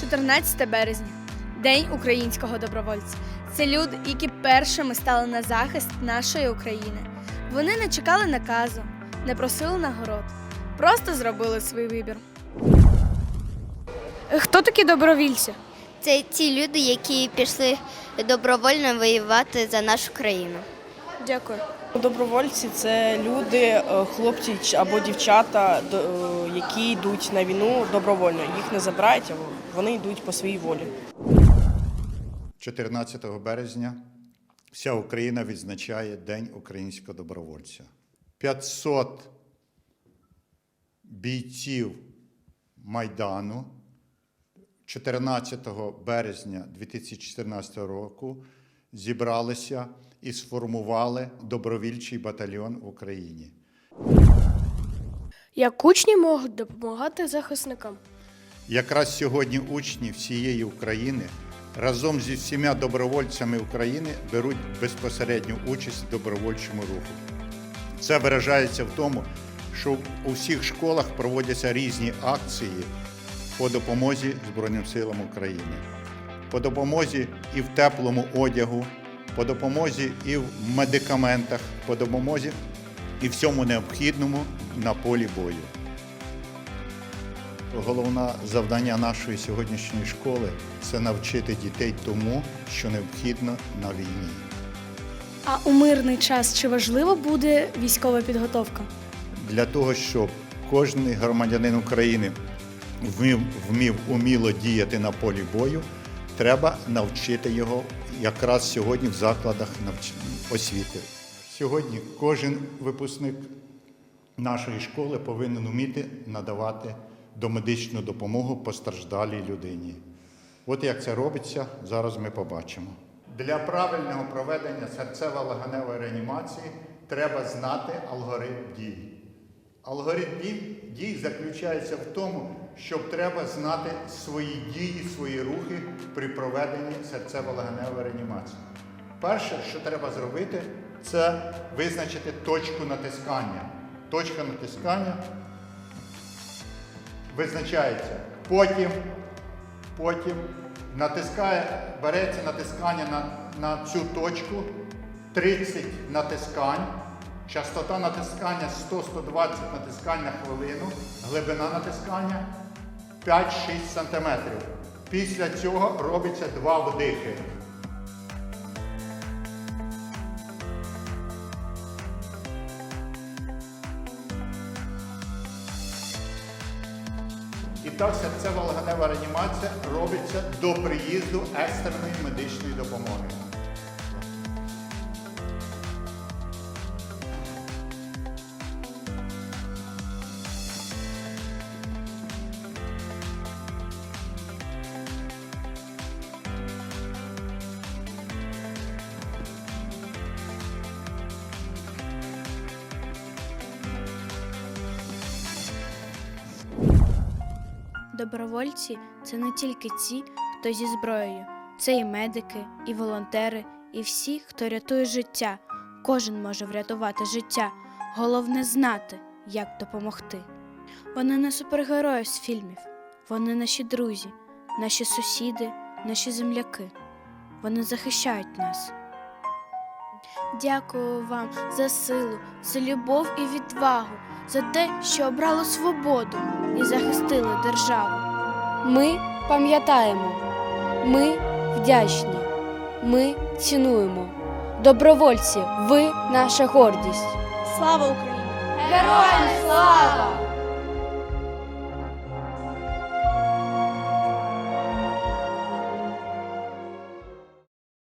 14 березня День українського добровольця. Це люди, які першими стали на захист нашої України. Вони не чекали наказу, не просили нагород, просто зробили свій вибір. Хто такі добровільці? Це ті люди, які пішли добровольно воювати за нашу країну. Дякую. Добровольці це люди, е, хлопці або дівчата, е, які йдуть на війну добровольно. Їх не забирають, а вони йдуть по своїй волі. 14 березня вся Україна відзначає День українського добровольця. 500 бійців Майдану 14 березня 2014 року зібралися і сформували добровільчий батальйон в Україні. Як учні можуть допомагати захисникам? Якраз сьогодні учні всієї України разом зі всіма добровольцями України беруть безпосередню участь в добровольчому руху. Це виражається в тому, що у всіх школах проводяться різні акції по допомозі Збройним силам України, по допомозі і в теплому одягу, по допомозі і в медикаментах, по допомозі і всьому необхідному на полі бою. Головне завдання нашої сьогоднішньої школи це навчити дітей тому, що необхідно на війні. А у мирний час чи важливо буде військова підготовка? Для того, щоб кожен громадянин України вмів, вмів уміло діяти на полі бою, треба навчити його якраз сьогодні в закладах освіти. Сьогодні кожен випускник нашої школи повинен вміти надавати домедичну допомогу постраждалій людині. От як це робиться, зараз ми побачимо. Для правильного проведення серцево-легеневої реанімації треба знати алгоритм дій. Алгоритм дій, дій заключається в тому, що треба знати свої дії, свої рухи при проведенні серцево-легеневої реанімації. Перше, що треба зробити, це визначити точку натискання. Точка натискання визначається. Потім, потім натискає, береться натискання на, на цю точку, 30 натискань, частота натискання 100-120 натискань на хвилину, глибина натискання 5-6 см. Після цього робиться два вдихи. І так серцева легенева реанімація робиться до приїзду екстреної медичної допомоги. Добровольці це не тільки ті, хто зі зброєю, це і медики, і волонтери, і всі, хто рятує життя. Кожен може врятувати життя. Головне знати, як допомогти. Вони не супергерої з фільмів, вони наші друзі, наші сусіди, наші земляки. Вони захищають нас. Дякую вам за силу, за любов і відвагу, за те, що обрали свободу і захистили державу. Ми пам'ятаємо, ми вдячні, ми цінуємо. Добровольці, ви наша гордість. Слава Україні! Героям слава!